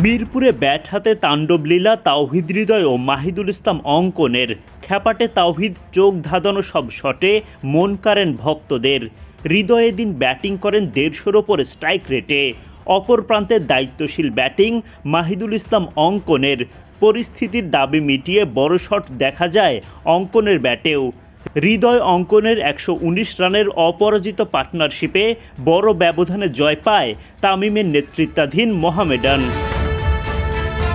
মিরপুরে ব্যাট হাতে তাণ্ডব লীলা, তাওহিদ হৃদয় ও মাহিদুল ইসলাম অঙ্কনের। খ্যাপাটে তাওহিদ, চোখ ধাঁধানো সব শটে, মন কাড়েন ভক্তদের। হৃদয়ে দিন ব্যাটিং করেন দেড়শোর ওপরে স্ট্রাইক রেটে। অপর প্রান্তে দায়িত্বশীল ব্যাটিং, মাহিদুল ইসলাম অঙ্কনের। পরিস্থিতির দাবি মিটিয়ে বড় শট দেখা যায় অঙ্কনের ব্যাটেও। হৃদয় অঙ্কনের একশো উনিশ রানের অপরাজিত পার্টনারশিপে বড় ব্যবধানে জয় পায় তামিমের নেতৃত্বাধীন মোহামেডান।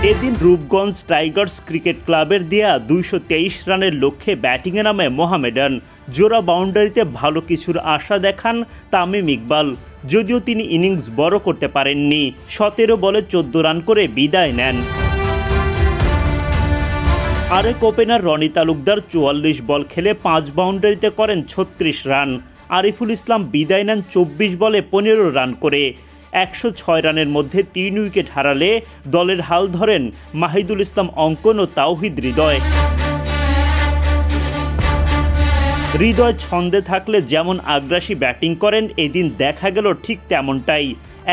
এদিন রূপগঞ্জ টাইগার্স ক্রিকেট ক্লাবের দেয়া দুইশো তেইশ রানের লক্ষ্যে ব্যাটিংয়ে নামে মোহামেডান। জোড়া বাউন্ডারিতে ভালো কিছুর আশা দেখান তামিম ইকবাল। যদিও তিনি ইনিংস বড় করতে পারেননি, সতেরো বলে চোদ্দ রান করে বিদায় নেন। আরেক ওপেনার রনি তালুকদার চুয়াল্লিশ বল খেলে পাঁচ বাউন্ডারিতে করেন ছত্রিশ রান। আরিফুল ইসলাম বিদায় নেন চব্বিশ বলে পনেরো রান করে। একশো ছয় রানের মধ্যে তিন উইকেট হারালে দলের হাল ধরেন মাহিদুল ইসলাম অঙ্কন ও তাওহিদ হৃদয়। হৃদয় ছন্দে থাকলে যেমন আগ্রাসী ব্যাটিং করেন, এদিন দেখা গেল ঠিক তেমনটাই।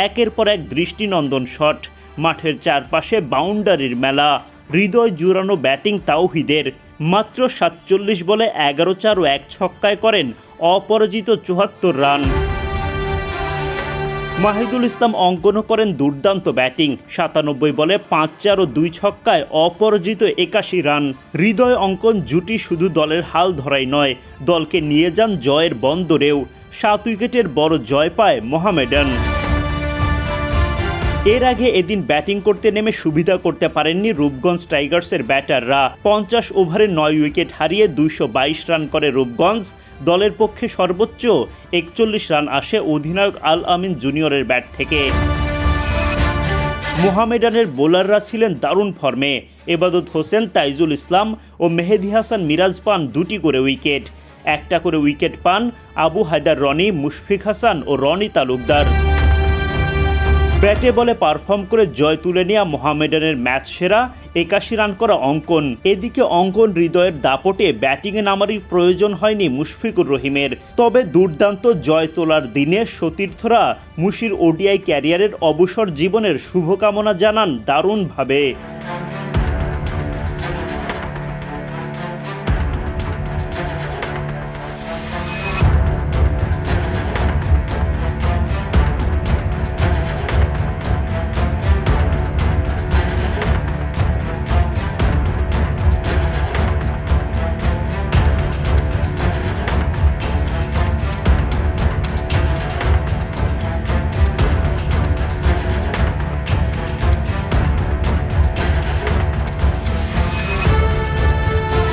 একের পর এক দৃষ্টিনন্দন শট, মাঠের চারপাশে বাউন্ডারির মেলা, হৃদয় জুড়ানো ব্যাটিং তাওহিদের। মাত্র সাতচল্লিশ বলে এগারো চার ও এক ছক্কায় করেন অপরাজিত চুয়াত্তর রান। মাহিদুল ইসলাম অঙ্কনও করেন দুর্দান্ত ব্যাটিং। সাতানব্বই বলে পাঁচ চার ও দুই ছক্কায় অপরাজিত একাশি রান। হৃদয় অঙ্কন জুটি শুধু দলের হাল ধরাই নয়, দলকে নিয়ে যান জয়ের বন্দরেও। সাত উইকেটের বড় জয় পায় মোহামেডান। এর আগে এদিন ব্যাটিং করতে নেমে সুবিধা করতে পারেননি রূপগঞ্জ টাইগার্সের ব্যাটাররা। পঞ্চাশ ওভারে নয় উইকেট হারিয়ে দুইশো বাইশ রান করে রূপগঞ্জ। দলের পক্ষে সর্বোচ্চ একচল্লিশ রান আসে অধিনায়ক আল আমিন জুনিয়রের ব্যাট থেকে। মোহামেডানের বোলাররা ছিলেন দারুণ ফর্মে। এবাদত হোসেন, তাইজুল ইসলাম ও মেহেদি হাসান মিরাজ পান দুটি করে উইকেট। একটা করে উইকেট পান আবু হায়দার রনি, মুশফিক হাসান ও রনি তালুকদার। ব্যাটে বলে পারফর্ম করে জয় তুলে নেওয়া মোহামেডানের ম্যাচ সেরা একাশি রান করা অঙ্কন। এদিকে অঙ্কন হৃদয়ের দাপটে ব্যাটিংয়ে নামারই প্রয়োজন হয়নি মুশফিকুর রহিমের। তবে দুর্দান্ত জয় তোলার দিনে সতীর্থরা মুশির ওডিআই ক্যারিয়ারের অবসর জীবনের শুভকামনা জানান দারুণভাবে।